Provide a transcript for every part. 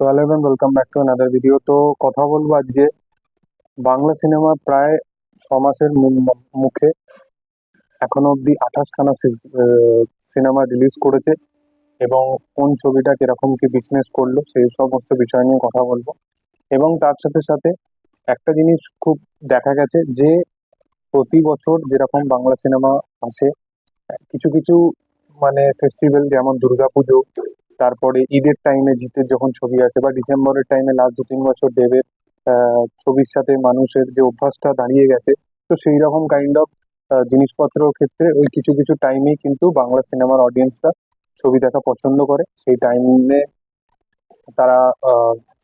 Welcome back to another video তো কথা বলব আজকে বাংলা সিনেমা প্রায় ছ মাসের মুখে এখনও অবধি আঠাশখানা সিনেমা রিলিজ করেছে এবং কোন ছবিটা বিজনেস করল সেই সমস্ত বিষয় নিয়ে কথা বলব। এবং তার সাথে সাথে একটা জিনিস খুব দেখা গেছে যে প্রতি বছর যেরকম বাংলা সিনেমা আসে, কিছু কিছু মানে ফেস্টিভ্যাল যেমন দুর্গাপুজো তারপরে ঈদের টাইমে জিতের যখন ছবি আসে বা ডিসেম্বরের টাইমে লাস্ট দু তিন বছর দেবের ছবির সাথে মানুষের যে অভ্যাসটা দাঁড়িয়ে গেছে, তো সেই রকম কাইন্ড অফ জিনিসপত্র ক্ষেত্রে ওই কিছু কিছু টাইমেই কিন্তু বাংলা সিনেমার অডিয়েন্সরা ছবি দেখা পছন্দ করে। সেই টাইমে তারা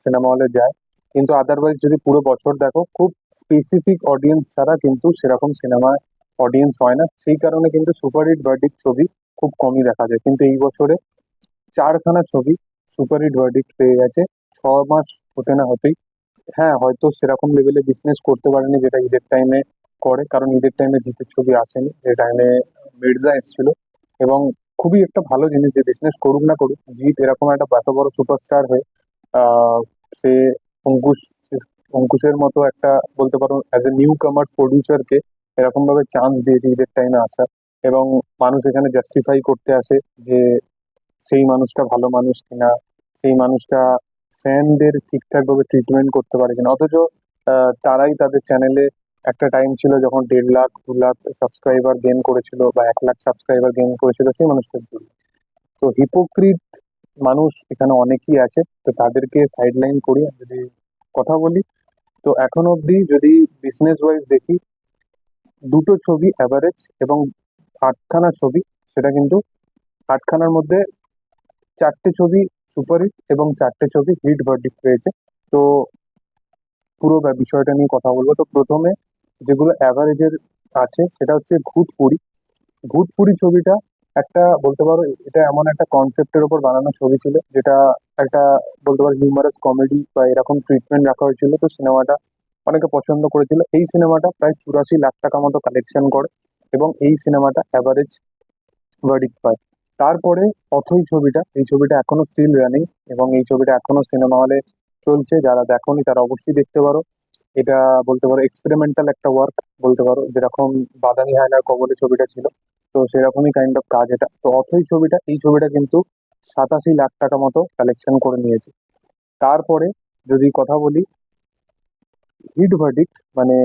সিনেমা হলে যায়। কিন্তু আদারওয়াইজ যদি পুরো বছর দেখো, খুব স্পেসিফিক অডিয়েন্স ছাড়া কিন্তু সেরকম সিনেমায় অডিয়েন্স হয় না। সেই কারণে কিন্তু সুপারহিট ভার্ডিক্ট ছবি খুব কমই দেখা যায়। কিন্তু এই বছরে চারখানা ছবি সুপারহিট ভার্ডিক্ট পেয়ে গেছে। ছ মাস হতে না হতেই। হ্যাঁ হয়তো সেরকম লেভেলে বিজনেস করতে পারেনি যেটা ঈদের টাইমে করে, কারণ ঈদের টাইমে জিতের ছবি আসেনি, যে টাইমে মির্জা এসেছিল। এবং খুবই একটা ভালো জিনিস যে বিজনেস করুক না করুক, জিৎ এরকম একটা এত বড় সুপারস্টার হয়ে সে অঙ্কুশ, অঙ্কুশের মতো একটা বলতে পারো অ্যাজ এ নিউ কামার্স প্রডিউসারকে এরকম ভাবে চান্স দিয়েছে ঈদের টাইমে আসা। এবং মানুষ এখানে জাস্টিফাই করতে আসে যে সেই মানুষটা ভালো মানুষ কিনা, সেই মানুষটা ফ্যানদের ঠিকঠাক ভাবে ট্রিটমেন্ট করতে পারে কিনা। অথচ তারাই তাদের চ্যানেলে একটা টাইম ছিল যখন দেড় লাখ, দু লাখ সাবস্ক্রাইবার গেইন করেছিল বা এক লাখ সাবস্ক্রাইবার গেইন করেছিল সেই মানুষটার জন্য। তো হিপোক্রিট মানুষ এখানে অনেকেই আছে। তো তাদেরকে সাইডলাইন করি যদি কথা বলি। তো এখন অবধি যদি বিজনেস ওয়াইজ দেখি, দুটো ছবি অ্যাভারেজ এবং আটখানা ছবি, সেটা কিন্তু আটখানার মধ্যে চারটে ছবি সুপারহিট এবং চারটে ছবি হিট ভার্ডিক্ট পেয়েছে তো পুরো বিষয়টা নিয়ে কথা বলব। তো প্রথমে যেগুলো অ্যাভারেজের আছে, সেটা হচ্ছে ভূতপুরি। ভূতপুরি ছবিটা একটা বলতে পারো, এটা এমন একটা কনসেপ্টের ওপর বানানো ছবি ছিল, যেটা একটা বলতে পারো হিউমারাস কমেডি বা এরকম ট্রিটমেন্ট রাখা হয়েছিল। তো সিনেমাটা অনেকে পছন্দ করেছিল। এই সিনেমাটা প্রায় চুরাশি লাখ টাকা মতো কালেকশন করে এবং এই সিনেমাটা অ্যাভারেজ ভার্ডিক্ট পায়। তারপরে অথই ছবিটা, এই ছবিটা এখনও স্টিল রানিং এবং এই ছবিটা এখনও সিনেমা হলে চলছে। যারা দেখোনি তারা অবশ্যই দেখতে পারো। এটা বলতে পারো এক্সপেরিমেন্টাল একটা ওয়ার্ক বলতে পারো। যেরকম বাদামি হায়নার কবলে ছবিটা ছিল। তো সেরকমই কাইন্ড অফ কাজ এটা। তো অথই ছবিটা, এই ছবিটা কিন্তু সাতাশি লাখ টাকা মতো কালেকশন করে নিয়েছে। তারপরে যদি কথা বলি হিট ভার্ডিক্ট মানে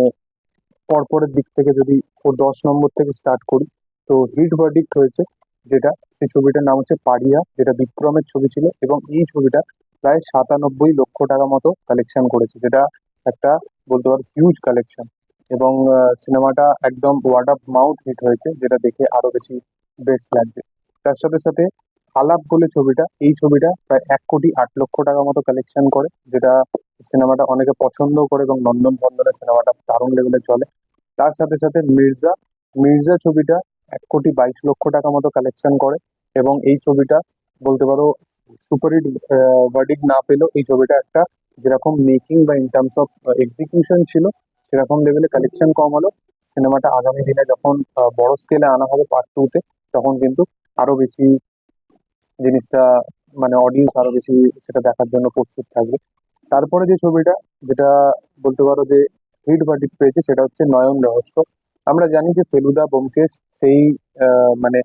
পরপরের দিক থেকে যদি দশ নম্বর থেকে স্টার্ট করি, তো হিট ভার্ডিক্ট হয়েছে যেটা, সেই ছবিটার নাম হচ্ছে পাড়িয়া, যেটা বিক্রমের ছবি ছিল এবং এই ছবিটা প্রায় সাতানব্বই লক্ষ টাকা মতো কালেকশন করেছে, যেটা একটা বলতে পারো হিউজ কালেকশন এবং সিনেমাটা একদম ওয়ার্ড অফ মাউথ হিট হয়েছে, যেটা দেখে আরও বেশি বেস্ট লাগছে। তার সাথে সাথে আলাপ বলে ছবিটা, এই ছবিটা প্রায় এক কোটি আট লক্ষ টাকা মতো কালেকশন করে, যেটা সিনেমাটা অনেকে পছন্দ করে এবং নন্দন বন্দনের সিনেমাটা দারুণ লেভেলে চলে। তার সাথে সাথে মির্জা মির্জা ছবিটা এক কোটি বাইশ লক্ষ টাকা মতো কালেকশন করে এবং এই ছবিটা বলতে পারো সুপারহিট ভার্ডিক না পেলেও এই ছবিটা একটা যেরকম মেকিং বা ইন টার্মস অফ এক্সিকিউশন ছিল, সেরকম লেভেলে কালেকশন কম হলো। সিনেমাটা আগামী দিনে যখন বড় স্কেলে আনা হবে পার্ট টু তে, তখন কিন্তু আরও বেশি জিনিসটা মানে অডিয়েন্স আরও বেশি সেটা দেখার জন্য প্রস্তুত থাকবে। তারপরে যে ছবিটা, যেটা বলতে পারো যে হিট ভার্ডিক্ট পেয়েছে, সেটা হচ্ছে নয়ন রহস্য। আমরা জানি যে ফেলুদা ব্যোমকেশ সেই মানে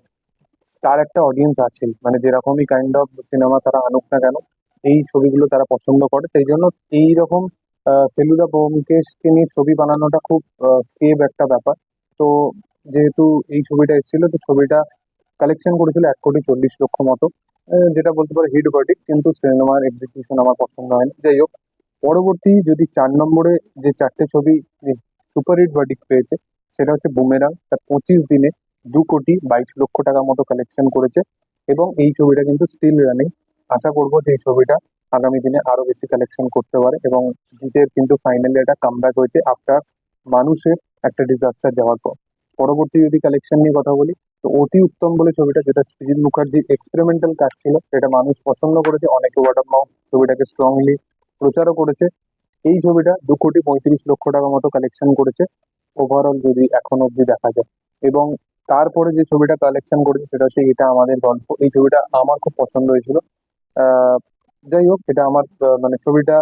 তার একটা অডিয়েন্স আছে। মানে যেরকমই কাইন্ড অফ সিনেমা তারা আনুক না কেন, এই ছবিগুলো তারা পছন্দ করে। সেই জন্য এই রকম ফেলুদা ব্যোমকেশকে নিয়ে ছবি বানানোটা খুব সেভ একটা ব্যাপার। তো যেহেতু এই ছবিটা এসেছিল, তো ছবিটা কালেকশন করেছিল এক কোটি চল্লিশ লক্ষ মতো। যেটা বলতে পারো হিট ভার্ডিক্ট কিন্তু সিনেমার এক্সিকিউশন আমার পছন্দ হয়নি। যাই হোক, পরবর্তী যদি চার নম্বরে যে চারটে ছবি সুপারহিট ভার্ডিক্ট পেয়েছে সেটা হচ্ছে বুমেরাং। তার পঁচিশ দিনে দু কোটি বাইশ লক্ষ টাকা মতো কালেকশন করেছে এবং এই ছবিটা কিন্তু স্টিল রানিং আশা করব যে এই ছবিটা আগামী দিনে আরও বেশি কালেকশন করতে পারে এবং জিতের কিন্তু ফাইনালি একটা কামব্যাক হয়েছে আফটার মানুষের একটা ডিজাস্টার যাওয়ার পর। পরবর্তী যদি কালেকশন নিয়ে কথা বলি, তো অতি উত্তম বলে ছবিটা যেটা সৃজিত মুখার্জি এক্সপেরিমেন্টাল কাজ ছিল সেটা মানুষ পছন্দ করেছে, অনেকে ওয়ার্ড অফ মাউথ ছবিটাকে স্ট্রংলি প্রচারও করেছে। এই ছবিটা দু কোটি পঁয়ত্রিশ লক্ষ টাকা মতো কালেকশন করেছে। ওভারঅল যদি এখন অবধি দেখা যায়। এবং তারপরে যে ছবিটা কালেকশন করেছে সেটা হচ্ছে এটা আমাদের গল্প। এই ছবিটা আমার খুব পছন্দ হয়েছিল। যাই হোক, এটা আমার মানে ছবিটা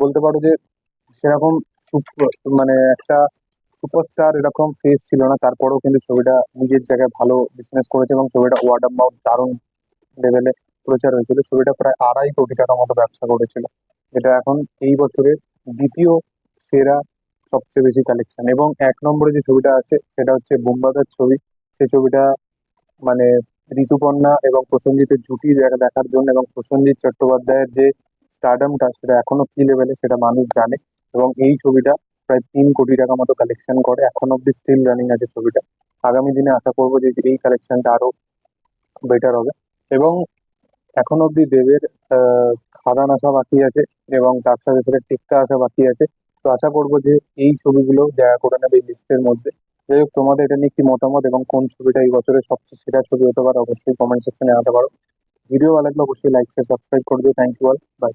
বলতে পারো যে সেরকম মানে একটা সুপারস্টার এরকম ফেস ছিল না। তারপরেও কিন্তু ছবিটা নিজের জায়গায় ভালো বিজনেস করেছে এবং ছবিটা ওয়ার্ড অফ মাউথ দারুণ লেভেলে প্রচার হয়েছিল। ছবিটা প্রায় আড়াই কোটি টাকার মতো ব্যবসা করেছিল। এটা এখন এই বছরের দ্বিতীয় সেরা সবচেয়ে বেশি কালেকশন এবং এক নম্বরে যে ছবিটা আছে, সেটা হচ্ছে বুম্বাদার ছবি। সেই ছবিটা মানে ঋতুপর্ণা এবং প্রসেনজিতের জুটি দেখা দেখার জন্য এবং প্রসেনজিৎ চট্টোপাধ্যায়ের যে স্টারডামটা সেটা এখনও কি লেভেলে সেটা মানুষ জানে। এবং এই ছবিটা প্রায় তিন কোটি টাকা মতো কালেকশন করে। এখন অব্দি স্টিল রানিং আছে ছবিটা। আগামী দিনে আশা করব যে এই কালেকশনটা আরও বেটার হবে। এবং এখন অব্দি দেবের খাদান আসা বাকি আছে এবং তার সাথে সাথে টিক্কা আসা বাকি আছে। তো আশা করব যে এই ছবিগুলো দেখা করে নেবে এই লিস্টের মধ্যে। যাই হোক, তোমাদের এটা নিয়ে কি মতামত এবং কোন ছবিটা এই বছরের সবচেয়ে সেরা ছবি হতে পারে, অবশ্যই কমেন্ট সেকশনে জানাতে পারো। ভিডিও ভালো লাগলে অবশ্যই লাইক শেয়ার সাবস্ক্রাইব করে দিও। Thank you all by